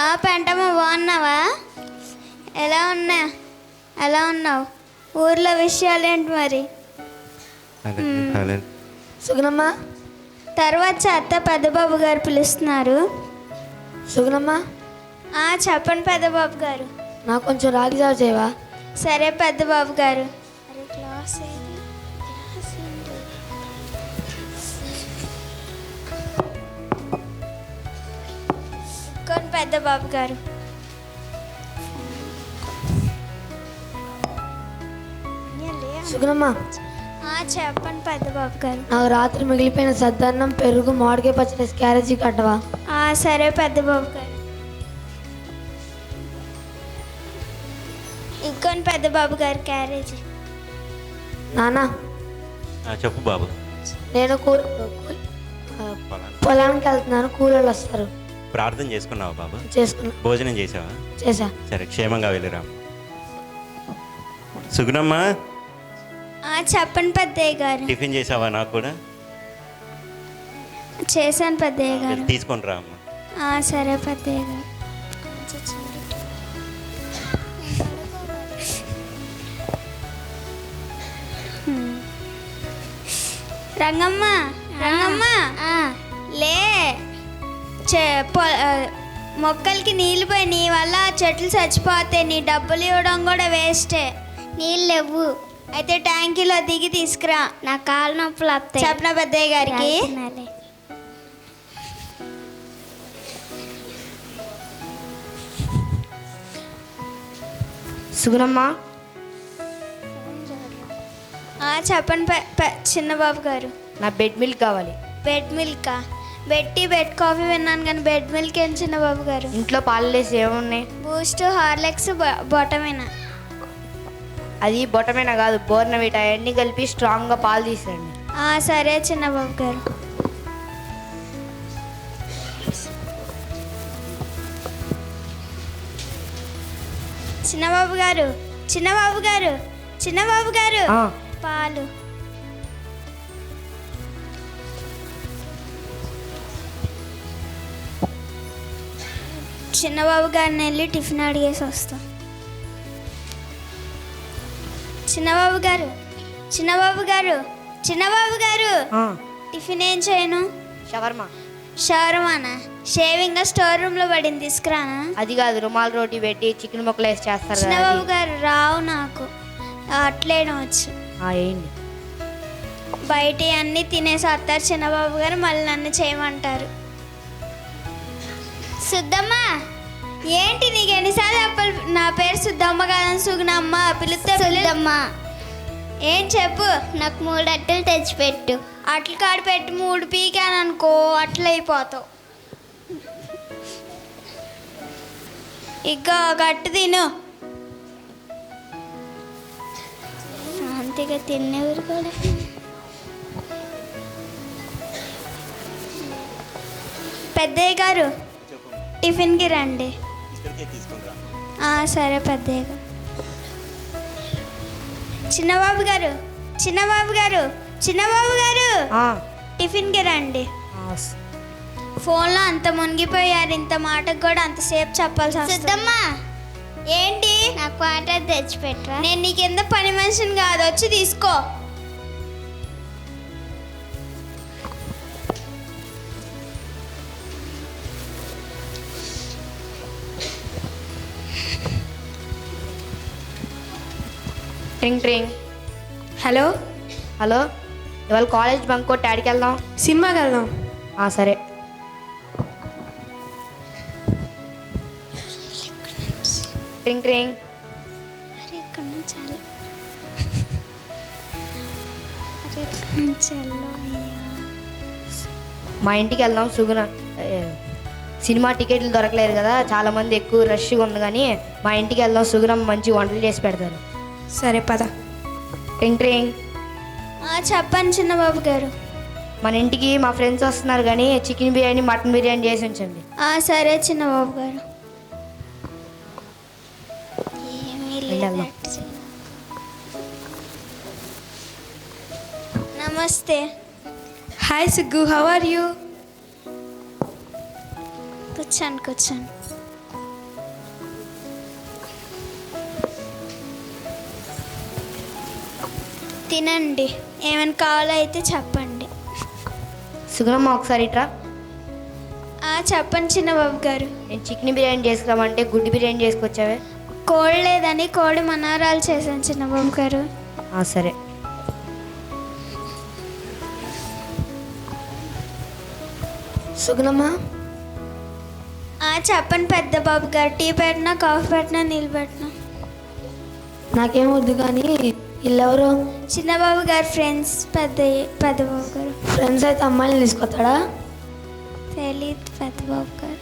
ఆ పెంటమ్మ బాగున్నావా? ఎలా ఉన్నా? ఎలా ఉన్నావు? ఊర్లో విషయాలు ఏంటి మరి సుగుణమ్మ? తర్వాత అత్త పెద్దబాబు గారు పిలుస్తున్నారు. సుగుణమ్మ? ఆ చెప్పండి పెద్దబాబు గారు. నాకు కొంచెం రాగి జావ చేయవా? సరే పెద్దబాబు గారు. అరే క్లాస్ ఏది? క్లాస్ ఏంటి? కొన్ని పెద్దబాబు గారు. సుగుణమ్మ చెప్పండి పెద్దబాబు గారు. నాకు రాత్రి మిగిలిపోయిన సద్దన్నం పెరుగు మామిడికాయ పచ్చడి క్యారేజీ కట్టవా? ఆ, సరే పెద్దబాబు గారు. ఇంకొని పెద్దబాబు గారు క్యారేజీ. నానా. చెప్పు బాబు. నేను కూర పొలానికి వెళ్తున్నాను కూలీలు వస్తారు. ప్రార్థన చేసుకున్నావా బాబు? చేసుకున్నా. భోజనం చేసావా? చేసా సరే క్షేమంగా వెళ్ళిరా. సుగుణమ్మ ఆ, చెప్పండి పెద్దయ్య గారు. టిఫిన్ చేసావా నాకు కూడా? చేశాను పెద్దయ్య గారు. వెళ్ళి తీసుకొని రా అమ్మ. ఆ, సరే పెద్దయ్య గారు. రంగమ్మ రంగమ్మ. లే. చె- మొక్కలకి నీళ్ళు పోయి నీ వల్ల చెట్లు చచ్చిపోతాయి. నీ డబ్బులు ఇవ్వడం కూడా వేస్టే. నీళ్ళు లేవు. అయితే ట్యాంకీలో దిగి తీసుకురా. నా కాలు నొప్పులు వస్తాయి. చెప్పిన పెద్దయ్య గారికి? సుగుణమ్మ? ఆ, చెప్పండి చిన్నబాబు గారు. నా బెడ్ మిల్క్ కావాలి. బెడ్ మిల్కా? బెడ్ టీ బెడ్ కాఫీ విన్నాను కానీ బెడ్ మిల్క్ ఏం చిన్నబాబు గారు? ఇంట్లో పాలు లేసి ఏమున్నాయి? బూస్ట్ హార్లెక్స్ బొటమేనా? అది బొటమైన కాదు బోర్నవిట అవన్నీ కలిపి స్ట్రాంగ్గా పాలు తీసేయండి. సరే చిన్నబాబు గారు. చిన్నబాబు గారు చిన్నబాబు గారు చిన్నబాబు గారు పాలు. చిన్నబాబు గారిని వెళ్ళి టిఫిన్ అడిగేసి వస్తాం. చిన్నబాబు గారు చిన్నబాబు గారు చిన్నబాబు గారు! ఆ, టిఫిన్ ఏం చేయను? షవర్మా. షవర్మానా? షేవింగ్ స్టోర్ రూమ్లో పడింది తీసుకురానా? అది కాదు రుమాల్ రోటీ పెట్టి చికెన్ ముక్కలు వేసి చేస్తారు చిన్నబాబు. గారు రావు నాకు. అట్లేయడం వచ్చు. బయట అన్నీ తినేసి వస్తారు చిన్నబాబు గారు మళ్ళీ నన్ను చేయమంటారు. సుద్దమ్మ! ఏంటి నీకు ఎన్నిసార్లు చెప్పాలి? నా పేరు సుద్దమ్మ కాదని సుగుణమ్మ పిలిస్తే సుద్దమ్మ. ఏం చెప్పు? నాకు మూడు అట్టలు తెచ్చిపెట్టు. అట్లు కాడ పెట్టి మూడు పీకాను అనుకో అట్లు అయిపోతావు. ఇక గట్టు తిను. శాంతిగా తినేవారు కూడా పెద్దయ్య గారు టిఫిన్కి రండి. ఇక్కడికే సరే పెద్దయ్య గారు. చిన్నబాబు గారు చిన్నబాబు గారు చిన్నబాబు గారు. ఆ, టిఫిన్కి రండి. ఫోన్లో అంత మునిగిపోయారు ఇంత మాటకు కూడా అంతసేపు చెప్పాల్సి వస్తుందమ్మా ఏంటి? నాకు వాటర్ తెచ్చిపెట్టరా నేను నీ కింద పని మనిషిని కాదు వచ్చి తీసుకో. ట్రింగ్ ట్రింగ్ హలో హలో ఇవాళ కాలేజ్ బంక్ కొట్టి ఆడికి వెళ్దాం. సినిమాకి వెళ్దాం. ఆ, సరే. ట్రింగ్ ట్రింగ్ అరే ఇక్కడ నుంచి వెళ్ళు. అరే ఇక్కడ నుంచి వెళ్ళు అయ్యా. మా ఇంటికి వెళ్దాం సుగుణ. ఏ, సినిమా టికెట్లు దొరకలేదు కదా చాలా మంది ఎక్కువ రష్గా ఉంది కానీ మా ఇంటికి వెళ్దాం సుగుణం మంచి వంటలు చేసి పెడతారు. సరే పద. ఆ, చెప్పండి చిన్నబాబు గారు. మన ఇంటికి మా ఫ్రెండ్స్ వస్తున్నారు కానీ చికెన్ బిర్యానీ మటన్ బిర్యానీ చేసి ఉంచండి. ఆ, సరే చిన్నబాబు గారు. నమస్తే. హాయ్ సిగ్గు హౌ ఆర్ యూ కూర్చోండి కూర్చోండి. తినండి. ఏమైనా కావాలో అయితే చెప్పండి. సుగుణమ్మ ఒకసారి ఇట్రా. ఆ, చెప్పండి చిన్నబాబు గారు. నేను చికెన్ బిర్యానీ చేసుకురామంటే గుడ్డు బిర్యానీ చేసుకొచ్చావే? కోడి లేదని కోడి మనవరాలు చేశాను చిన్నబాబు గారు. ఆ, సరే. సుగుణమ్మ ఆ, చెప్పండి పెద్ద బాబు గారు. టీ పెట్టినా కాఫీ పెట్టినా నీళ్ళు పెట్టినా? నాకేం వద్దు కానీ వీళ్ళెవరు చిన్నబాబు గారు ఫ్రెండ్స్ పెద్ద పెద్ద బాబు గారు. ఫ్రెండ్స్ అయితే అమ్మాయిని తీసుకొస్తాడా? తెలియదు పెద్ద బాబు గారు.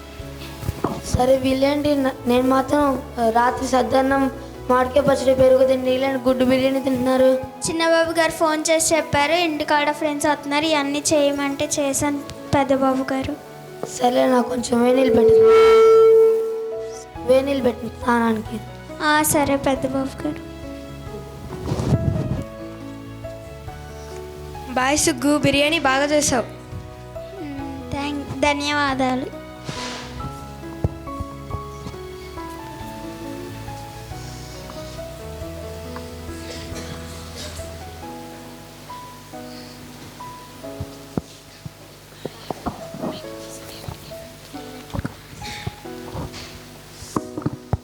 సరే వీళ్ళేంటి? నేను మాత్రం రాత్రి సద్దన్నం మామిడికాయ పచ్చడి పెరుగు తిండి వీళ్ళని గుడ్డు బిర్యానీ తింటున్నారు. చిన్నబాబు గారు ఫోన్ చేసి చెప్పారు ఇంటికాడ ఫ్రెండ్స్ వస్తున్నారు ఇవన్నీ చేయమంటే చేశాను పెద్ద బాబు గారు. సరే నాకు కొంచెం నీళ్ళు పెట్టు. నీళ్ళు పెట్టు స్నానానికి. సరే పెద్ద బాబు గారు. బాయ్ సుగ్గు బిర్యానీ బాగా చేసావు. థ్యాంక్ ధన్యవాదాలు.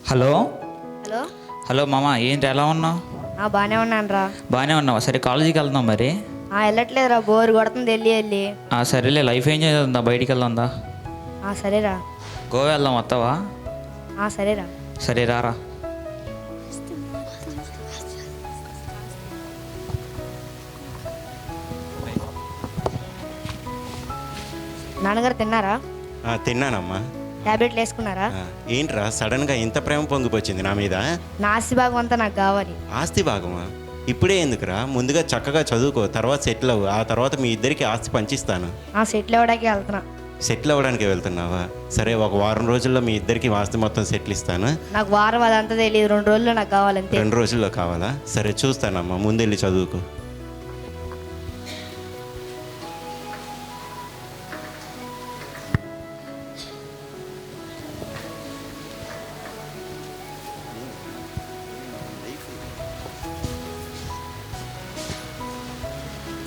హలో? హలో? హలో మామ ఏంటి ఎలా ఉన్నావు? ఆ, బాగానే ఉన్నాను రా బాగానే ఉన్నావా? సరే కాలేజీకి వెళ్దాం మరి. వెళ్ళట్లేదురా బోర్ కొడుతుంది వెళ్ళి వెళ్ళి. ఆ సరేలే లైఫ్ ఏం చేద్దా బయటికి వెళ్దాందా ఆ, సరేరా. గోవా వెళ్దాం వస్తావా? ఆ, సరేరా. సరే రారా. నాన్నగారు తిన్నారా? ఆ, తిన్నానమ్మా. ట్యాబ్లెట్లు వేసుకున్నారా? ఆ, ఏంట్రా సడన్గా ఇంత ప్రేమ పొంగిపోయింది నా మీద? నా ఆస్తి భాగం అంతా నాకు కావాలి. ఆస్తి భాగమా ఇప్పుడే ఎందుకురా? ముందుగా చక్కగా చదువుకో తర్వాత సెటిల్ అవ్వు. ఆ తర్వాత మీ ఇద్దరికి ఆస్తి పంచిస్తాను. ఆ సెటిల్ అవ్వడానికి వెళ్తున్నా. సెటిల్ అవ్వడానికి వెళ్తున్నావా? సరే ఒక వారం రోజుల్లో మీ ఇద్దరికి ఆస్తి మొత్తం సెటిల్ ఇస్తాను. నాకు వారం అదంతా తెలియదు రెండు రోజుల్లో నాకు కావాలంతే. రెండు రోజుల్లో కావాలా? సరే చూస్తానమ్మా. ముందెళ్ళి చదువుకో.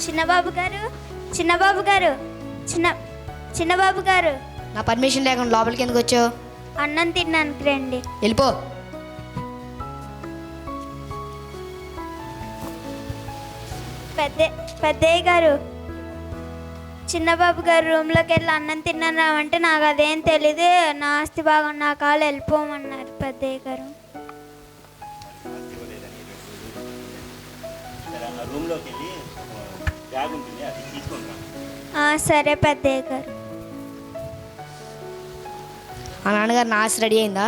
చిన్నబాబు గారు చిన్నబాబు గారు చిన్న చిన్నబాబు గారు నా పర్మిషన్ లేకుండా లోపలికి ఎందుకు వచ్చావు? అన్నం తిన్నానికి రండి. వెళ్ళిపో. పెద్ద పెద్దయ్య గారు చిన్నబాబు గారు రూమ్లోకి వెళ్ళి అన్నం తిన్నాను రావంటే నాకు అదేం తెలీదు. నా ఆస్తి భాగం నా కాలు వెళ్ళిపోమన్నారు పెద్దయ్య గారు రూమ్లోకి వెళ్ళి అది తీసుకుంటా. సరే పెద్దయ్య గారు. ఆ నాన్నగారు నా ఆస్తి రెడీ అయిందా?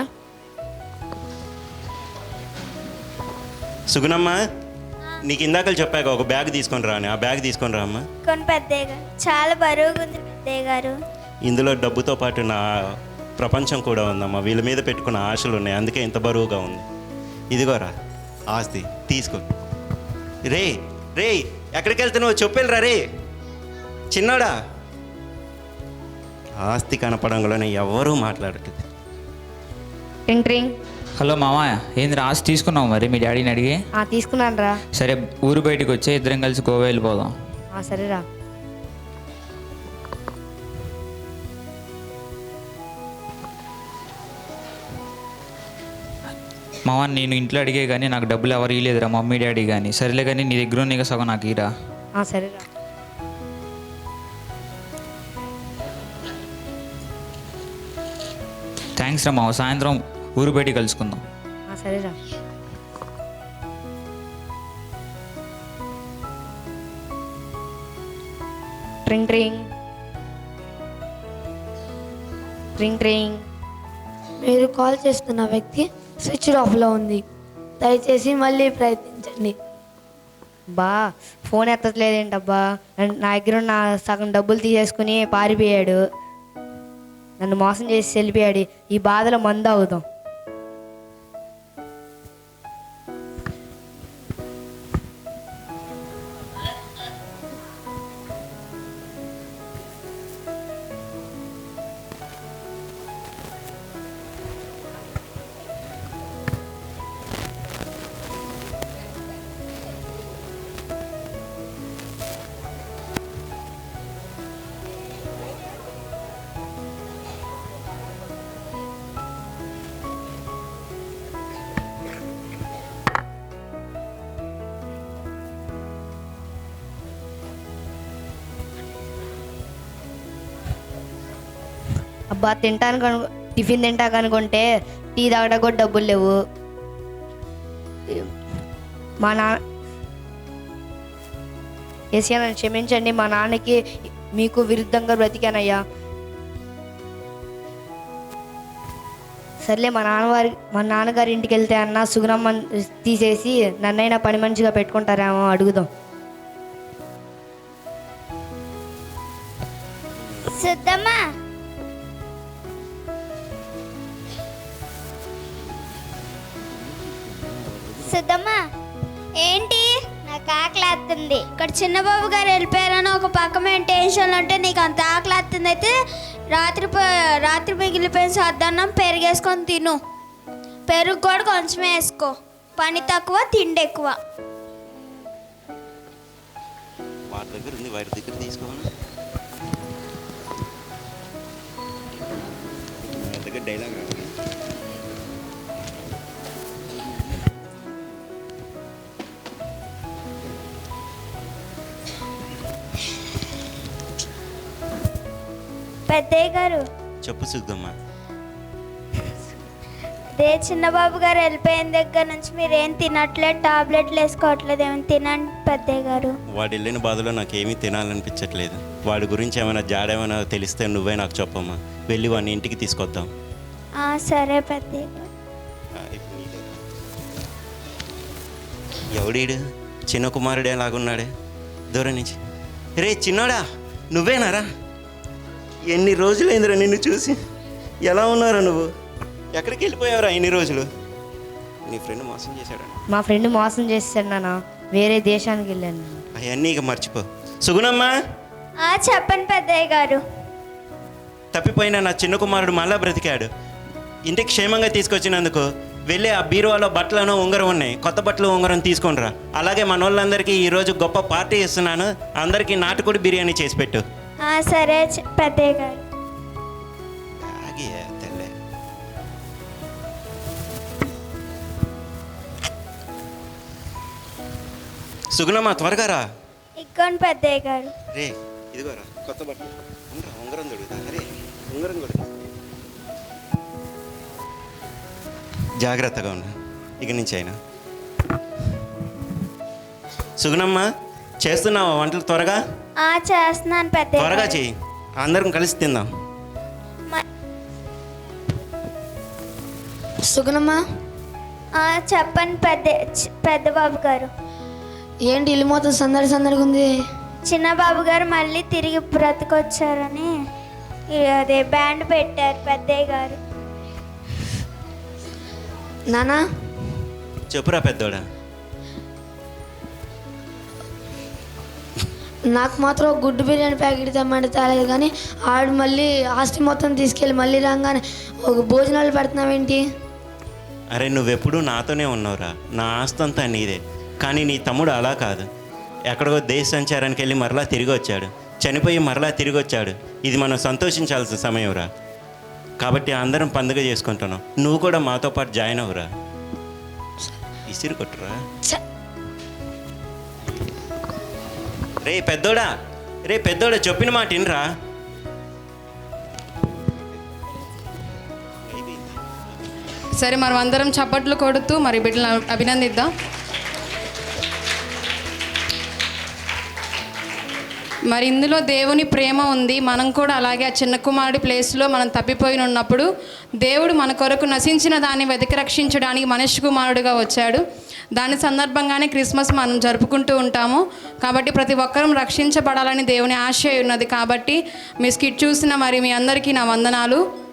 సుగుణమ్మ నీకు ఇందాకలు చెప్పాక ఒక బ్యాగ్ తీసుకొని రా అని. ఆ బ్యాగ్ తీసుకొని రా అమ్మా. కొన్ని పెద్దయ్య గారు. చాలా బరువుగా ఉంది పెద్దయ్య గారు. ఇందులో డబ్బుతో పాటు నా ప్రపంచం కూడా ఉందమ్మా. వీళ్ళ మీద పెట్టుకున్న ఆశలు ఉన్నాయి. అందుకే ఇంత బరువుగా ఉంది. ఇదిగోరా ఆస్తి తీసుకో. రే రే ఎక్కడికి వెళ్తున్నావు చెప్పేళ్ళరా రే చిన్నోడా? ఆస్తి కనపడంలోనే ఎవరూ మాట్లాడట్లేదు. ట్రింగ్ హలో మామ ఏంది ఆస్తి తీసుకున్నావు మరి? మీ డాడీని అడిగి? ఆ తీసుకున్నాను రా. సరే ఊరు బయటికి వచ్చే ఇద్దరం కలిసి గోవా వెళ్ళిపోదాం. ఆ సరేరా. మామ నేను ఇంట్లో అడిగే కానీ నాకు డబ్బులు ఎవరు ఇవ్వలేదురా మమ్మీ డాడీ కానీ. సరేలే కానీ నీ దగ్గర ఉన్నాయి కదా సగం నాకు ఇరా ఆ సరేరా. థ్యాంక్స్ రా మామ సాయంత్రం ఊరు బయటికి కలుసుకుందాం. ఆ సరేరా. ట్రింగ్ ట్రింగ్ ట్రింగ్ ట్రింగ్ మీరు కాల్ చేస్తున్న వ్యక్తి స్విచ్ ఆఫ్లో ఉంది. దయచేసి మళ్ళీ ప్రయత్నించండి. బా ఫోన్ ఎత్తట్లేదేంటబ్బా? నా దగ్గర ఉన్న సగం డబ్బులు తీసేసుకుని పారిపోయాడు. నన్ను మోసం చేసి వెళ్ళిపోయాడు. ఈ బాధలో మందు అవుదాం. అబ్బా తింటానికి అను టిఫిన్ తింటాక అనుకుంటే టీ తాగడానికి కూడా డబ్బులు లేవు. మా నా ఏసీ నన్ను క్షమించండి మా నాన్నకి మీకు విరుద్ధంగా బ్రతికానయ్యా. సర్లే మా నాన్నవారి మా నాన్నగారి ఇంటికి వెళ్తే అన్న సుగుణమ్మ తీసేసి నన్నైనా పని మంచిగా పెట్టుకుంటారేమో అడుగుదాం. చిన్నబాబు గారు వెళ్ళిపోయారని ఒక పక్క మేము టెన్షన్ ఉంటే నీకు అంత ఆకలి వస్తుంది అయితే రాత్రి రాత్రి మిగిలిపోయిన సద్దన్నం పెరిగేసుకొని తిను. పెరుగు కూడా కొంచెం వేసుకో. పని తక్కువ తిండి ఎక్కువ. వాడి దగ్గర ఉంది వాడి దగ్గర తీసుకోవాలి వాడి దగ్గర డైలాగ్ పెద్దయ్య గారు. చెప్పు సిద్ధమ్మా. అదే చిన్నబాబు గారు వెళ్ళిపోయిన దగ్గర నుంచి మీరు ఏం తినట్లేదు టాబ్లెట్లు వేసుకోవట్లేదు ఏమైనా తినండి పెద్దయ్య గారు. వాడు వెళ్ళిన బాధలో నాకు ఏమీ తినాలనిపించట్లేదు. వాడి గురించి ఏమైనా జాడేమైనా తెలిస్తే నువ్వే నాకు చెప్పమ్మా. వెళ్ళి వాడిని ఇంటికి తీసుకొద్దాం. ఆ, సరే పెద్దయ్య గారు. ఎవడీడు? చిన్న కుమారుడే లాగున్నాడే. దూరం నుంచి. రే చిన్నోడా నువ్వేనారా? ఎన్ని రోజులైందిరా నిన్ను చూసి? ఎలా ఉన్నారా నువ్వు? ఎక్కడికి వెళ్ళిపోయావురా ఇన్ని రోజులు? నీ ఫ్రెండ్ మోసం చేశాడా మా ఫ్రెండ్ మోసం చేశాడు నాన్న. వేరే దేశానికి వెళ్ళాను. అవన్నీ ఇక మర్చిపో. సుగుణమ్మా? ఆ, చెప్పండి పెద్దయ్య గారు. తప్పిపోయిన నా చిన్న కుమారుడు మళ్ళా బ్రతికాడు. ఇంటికి క్షేమంగా తీసుకొచ్చినందుకు వెళ్ళి ఆ బీరువాలో బట్టలను ఉంగరం ఉన్నాయి. కొత్త బట్టలు ఉంగరం తీసుకొనిరా అలాగే మన వాళ్ళందరికీ ఈరోజు గొప్ప పార్టీ ఇస్తున్నాను. అందరికీ నాటుకోడి బిర్యానీ చేసి పెట్టు. సరే పెద్దయ్య గారు. సుగుణమ్మా త్వరగా రా. ఇక్కోండి పెద్దయ్య గారు. రే ఇదిగోరా కొత్త బట్టలు. ఉంగరం ఉంగరం దొడుగుతా రే. ఉంగరం కూడా జాగ్రత్తగా ఉండు. ఇక నుంచి అయినా. సుగుణమ్మ చేస్తున్నావా వంటలు త్వరగా? చేస్తున్నాను పెద్దయ్య త్వరగా గారు. చెయ్యి. అందరం కలిసి తిందాం. సుగుణమ్మ? ఆ, చెప్పండి పెద్ద పెద్ద బాబు గారు. ఏంటి ఇల్లు మొత్తం సందడి సందడిగా ఉంది? చిన్న బాబు గారు మళ్ళీ తిరిగి బ్రతికొచ్చారని అదే బ్యాండ్ పెట్టారు పెద్దయ్య గారు. నానా? చెప్పురా పెద్దోడా? నాకు మాత్రం గుడ్డు బిర్యానీ ప్యాకెట్ తెమ్మంటే తేలేదు కానీ ఆడు మళ్ళీ ఆస్తి మొత్తం తీసుకెళ్ళి మళ్ళీ రాగానే ఒక భోజనాలు పెడుతున్నావేంటి? అరే నువ్వెప్పుడూ నాతోనే ఉన్నావురా. నా ఆస్తంతా నీదే. కానీ నీ తమ్ముడు అలా కాదు. ఎక్కడికో దేశ సంచారానికి వెళ్ళి మరలా తిరిగి వచ్చాడు. చనిపోయి మరలా తిరిగి వచ్చాడు. ఇది మనం సంతోషించాల్సిన సమయంరా. కాబట్టి అందరం పండుగ చేసుకుంటున్నాం. నువ్వు కూడా మాతో పాటు జాయిన్ అవ్వరా. ఇసిరి కొట్టురా. రే పెద్దోడా రే పెద్దోడా చెప్పిన మాట ఇన్రా సరే మనం అందరం చప్పట్లు కొడుతూ మరి బిడ్డలను అభినందిద్దాం. మరి ఇందులో దేవుని ప్రేమ ఉంది. మనం కూడా అలాగే ఆ చిన్న కుమారుడి ప్లేస్లో మనం తప్పిపోయి ఉన్నప్పుడు దేవుడు మన కొరకు నశించిన దాన్ని వెతికి రక్షించడానికి మనిషి కుమారుడుగా వచ్చాడు. దాని సందర్భంగానే క్రిస్మస్ మనం జరుపుకుంటూ ఉంటాము. కాబట్టి ప్రతి ఒక్కరూ రక్షించబడాలని దేవుని ఆశ ఉన్నది. కాబట్టి మీ స్కిట్ చూసిన మరి మీ అందరికీ నా వందనాలు.